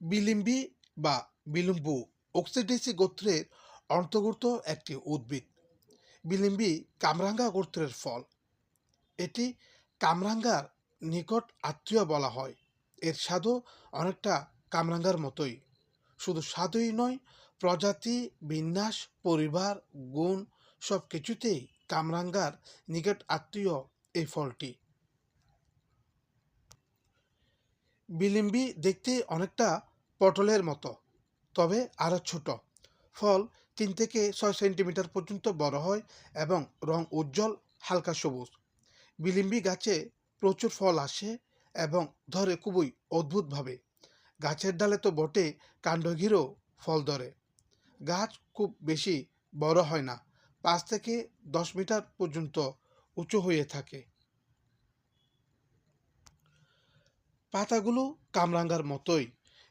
Bilimbi বা বিলুম্বু অক্সিডেসি গোত্রের অন্তর্গত একটি উদ্ভিদ। বিলিম্বি কামরাঙ্গা গোত্রের ফল। এটি কামরাঙ্গার নিকট আত্মীয় বলা হয়। এর স্বাদও অনেকটা কামরাঙ্গার মতোই। শুধু স্বাদই নয়, প্রজাতি, বিন্যাস, পরিবার, গুণ সব কিছুতেই কামরাঙ্গার নিকট আত্মীয় এই ফলটি। বিলিম্বি দেখতে অনেকটা পটলের মতো, তবে আরও ছোট। ফল তিন থেকে ছয় সেন্টিমিটার পর্যন্ত বড় হয় এবং রং উজ্জ্বল, হালকা সবুজ। বিলিম্বি গাছে প্রচুর ফল আসে এবং ধরে খুবই অদ্ভুতভাবে। গাছের ডালে তো বটে কাণ্ড ঘিরেও ফল ধরে। গাছ খুব বেশি বড় হয় না, পাঁচ থেকে দশ মিটার পর্যন্ত উঁচু হয়ে থাকে। পাতাগুলো কামরাঙ্গার মতোই।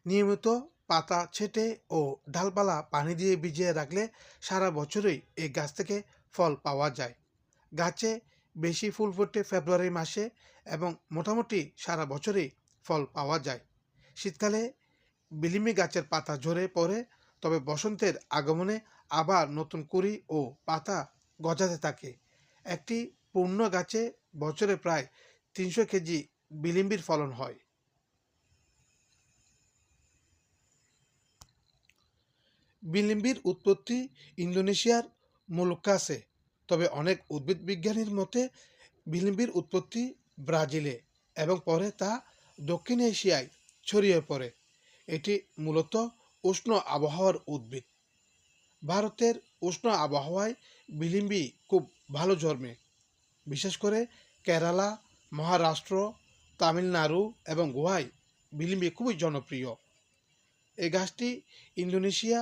নিয়মিত পাতা ছেটে ও ডালপালা পানি দিয়ে ভিজিয়ে রাখলে সারা বছরই এই গাছ থেকে ফল পাওয়া যায়। গাছে বেশি ফুল ফোটে ফেব্রুয়ারি মাসে এবং মোটামুটি সারা বছরই ফল পাওয়া যায়। শীতকালে বিলিমি গাছের পাতা ঝরে পড়ে, তবে বসন্তের আগমনে আবার নতুন কুড়ি ও পাতা গজাতে থাকে। একটি পূর্ণ গাছে বছরে প্রায় তিনশো কেজি বিলিম্বির ফলন হয়। বিলিম্বির উৎপত্তি ইন্দোনেশিয়ার মুলুকাসে তবে অনেক উদ্ভিদ বিজ্ঞানীর মতে বিলিম্বির উৎপত্তি ব্রাজিলে এবং পরে তা দক্ষিণ এশিয়ায় ছড়িয়ে পড়ে। এটি মূলত উষ্ণ আবহাওয়ার উদ্ভিদ। ভারতের উষ্ণ আবহাওয়ায় বিলিম্বি খুব ভালো জন্মে, বিশেষ করে কেরালা, মহারাষ্ট্র, তামিলনাড়ু এবং গোয়ায় বিলিম্বি খুবই জনপ্রিয়। এই গাছটি Indonesia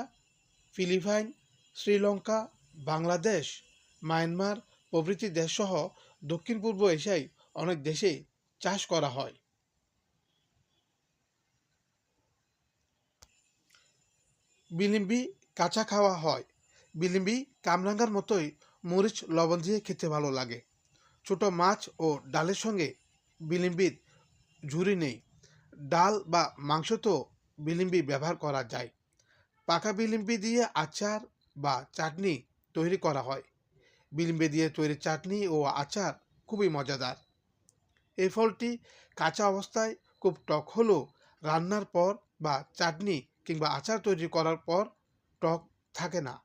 Philippines, Sri Lanka, Bangladesh, Myanmar প্রভৃতি দেশসহ দক্ষিণ পূর্ব এশিয়ায় অনেক দেশেই চাষ করা হয়। বিলিম্বি কাঁচা খাওয়া হয়। বিলিম্বি কামরাঙ্গার মতোই মরিচ, লবণ দিয়ে খেতে ভালো লাগে। ছোট মাছ ও ডালের সঙ্গে বিলিম্বির ঝুরি নেই। ডাল বা মাংস তো বিলিম্বি ব্যবহার করা যায়। পাকা বিলিম্বি দিয়ে আচার বা চাটনি তৈরি করা হয়। বিলিম্বি দিয়ে তৈরি চাটনি ও আচার খুবই মজাদার। এই ফলটি কাঁচা অবস্থায় খুব টক হলেও রান্নার পর বা চাটনি কিংবা আচার তৈরি করার পর টক থাকে না।